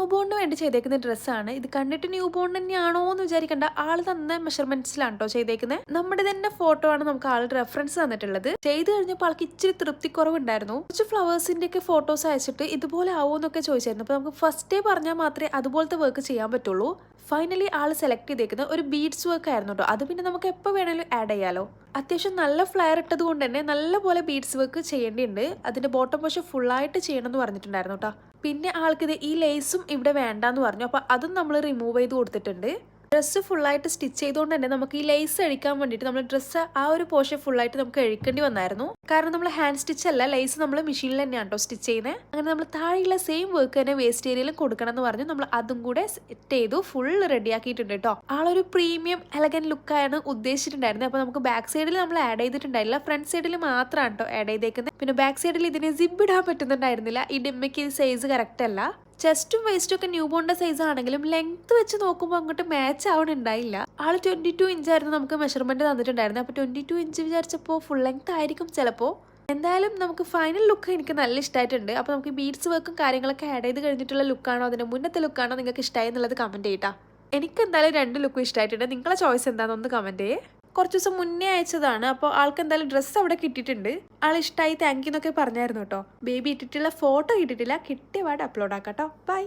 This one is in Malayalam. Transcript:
ന്യൂ ബോണിന് വേണ്ടി ചെയ്തേക്കുന്ന ഡ്രസ്സാണ്. ഇത് കണ്ടിട്ട് ന്യൂ ബോൺ തന്നെയാണോ എന്ന് വിചാരിക്കേണ്ട. ആൾ തന്ന മെഷർമെന്റ്സിലാണ് കേട്ടോ ചെയ്തേക്കുന്നത് നമ്മുടെ തന്നെ ഫോട്ടോ ആണ് നമുക്ക് ആളുടെ റെഫറൻസ് തന്നിട്ടുള്ളത്. ചെയ്ത് കഴിഞ്ഞപ്പോൾ ആൾക്ക് ഇച്ചിരി തൃപ്തി കുറവുണ്ടായിരുന്നു കുറച്ച് ഫ്ലവേഴ്സിന്റെ ഒക്കെ ഫോട്ടോസ് അയച്ചിട്ട് ഇതുപോലെ ആവുമെന്നൊക്കെ ചോദിച്ചായിരുന്നു. അപ്പൊ നമുക്ക് ഫസ്റ്റ് ഡേ പറഞ്ഞാൽ മാത്രമേ അതുപോലത്തെ വർക്ക് ചെയ്യാൻ പറ്റുള്ളൂ. ഫൈനലി ആൾ സെലക്ട് ചെയ്തേക്കുന്നത് ഒരു ബീഡ്സ് വർക്ക് ആയിരുന്നു കേട്ടോ അത് പിന്നെ നമുക്ക് എപ്പോൾ വേണമെങ്കിലും ആഡ് ചെയ്യാലോ. അത്യാവശ്യം നല്ല ഫ്ലയർ ഇട്ടത് കൊണ്ട് തന്നെ നല്ല പോലെ ബീഡ്സ് വർക്ക് ചെയ്യേണ്ടിയുണ്ട്. അതിന്റെ ബോട്ടം പക്ഷെ ഫുള്ളായിട്ട് ചെയ്യണം എന്ന് പറഞ്ഞിട്ടുണ്ടായിരുന്നു കേട്ടോ പിന്നെ ആൾക്കിത് ഈ ലേസും ഇവിടെ വേണ്ടാന്ന് പറഞ്ഞു. അപ്പോൾ അതും നമ്മൾ റിമൂവ് ചെയ്ത് കൊടുത്തിട്ടുണ്ട്. ഡ്രസ്സ് ഫുള്ളായിട്ട് സ്റ്റിച്ച് ചെയ്തുകൊണ്ട് തന്നെ നമുക്ക് ഈ ലേസ് അഴിക്കാൻ വേണ്ടിയിട്ട് നമ്മൾ ഡ്രസ്സ് ആ ഒരു പോർഷൻ ഫുള്ളായിട്ട് നമുക്ക് അഴിക്കേണ്ടി വന്നായിരുന്നു. കാരണം നമ്മൾ ഹാൻഡ് സ്റ്റിച്ച് അല്ല ലേസ് നമ്മൾ മെഷീനിൽ തന്നെയാണ് കേട്ടോ സ്റ്റിച്ച് ചെയ്യുന്നത് അങ്ങനെ നമ്മൾ താഴെയുള്ള സെയിം വർക്ക് തന്നെ വേസ്റ്റ് ഏരിയയിലും കൊടുക്കണം എന്ന് പറഞ്ഞു നമ്മൾ അതും കൂടെ സെറ്റ് ചെയ്തു ഫുൾ റെഡിയാക്കിയിട്ടുണ്ട് കേട്ടോ ആളൊരു പ്രീമിയം എലഗൻ ലുക്കാണ് ഉദ്ദേശിച്ചിട്ടുണ്ടായിരുന്നത് അപ്പോൾ നമുക്ക് ബാക്ക് സൈഡിൽ നമ്മൾ ആഡ് ചെയ്തിട്ടുണ്ടായില്ല ഫ്രണ്ട് സൈഡിൽ മാത്രമാണ് കേട്ടോ ആഡ് ചെയ്തേക്കുന്നത് പിന്നെ ബാക്ക് സൈഡിൽ ഇതിനെ സിബ് ഇടാൻ പറ്റുന്നുണ്ടായിരുന്നില്ല. ഈ ഡിമ്മയ്ക്ക് സൈസ് കറക്റ്റ് അല്ല. ചെസ്റ്റും വേസ്റ്റും ഒക്കെ ന്യൂ ബോണിന്റെ സൈസ് ആണെങ്കിലും ലെങ്ത് വെച്ച് നോക്കുമ്പോൾ അങ്ങോട്ട് മാച്ച് ആവണുണ്ടായില്ല. ആൾ ട്വന്റി ടു ഇഞ്ച് ആയിരുന്നു നമുക്ക് മെഷർമെന്റ് തന്നിട്ടുണ്ടായിരുന്നത്. അപ്പോൾ ട്വന്റി ടു ഇഞ്ച് വിചാരിച്ചപ്പോൾ ഫുൾ ലെങ്ത് ആയിരിക്കും ചിലപ്പോൾ എന്തായാലും നമുക്ക് ഫൈനൽ ലുക്ക് എനിക്ക് നല്ല ഇഷ്ടമായിട്ടുണ്ട് അപ്പോൾ നമുക്ക് ബീഡ്സ് വർക്കും കാര്യങ്ങളൊക്കെ ആഡ് ചെയ്ത് കഴിഞ്ഞിട്ടുള്ള ലുക്കാണോ അതിന്റെ മുന്നത്തെ ലുക്കാണോ നിങ്ങൾക്ക് ഇഷ്ടമായി എന്നുള്ളത് കമന്റ് ചെയ്യട്ടാ എനിക്ക് എന്തായാലും രണ്ട് ലുക്കും ഇഷ്ടമായിട്ടുണ്ട് നിങ്ങളെ ചോയ്സ് എന്താണെന്ന് ഒന്ന് കമന്റ് ചെയ്യേ. കുറച്ച് ദിവസം മുന്നേ അയച്ചതാണ്. അപ്പോൾ ആൾക്ക് എന്തായാലും ഡ്രസ്സ് അവിടെ കിട്ടിയിട്ടുണ്ട്. ആൾ ഇഷ്ടമായി താങ്ക് യു എന്നൊക്കെ പറഞ്ഞായിരുന്നു കേട്ടോ. ബേബി ഇട്ടിട്ടുള്ള ഫോട്ടോ കിട്ടിയിട്ടില്ല. കിട്ടിയ പാട് അപ്ലോഡ് ആക്കാം കേട്ടോ. ബൈ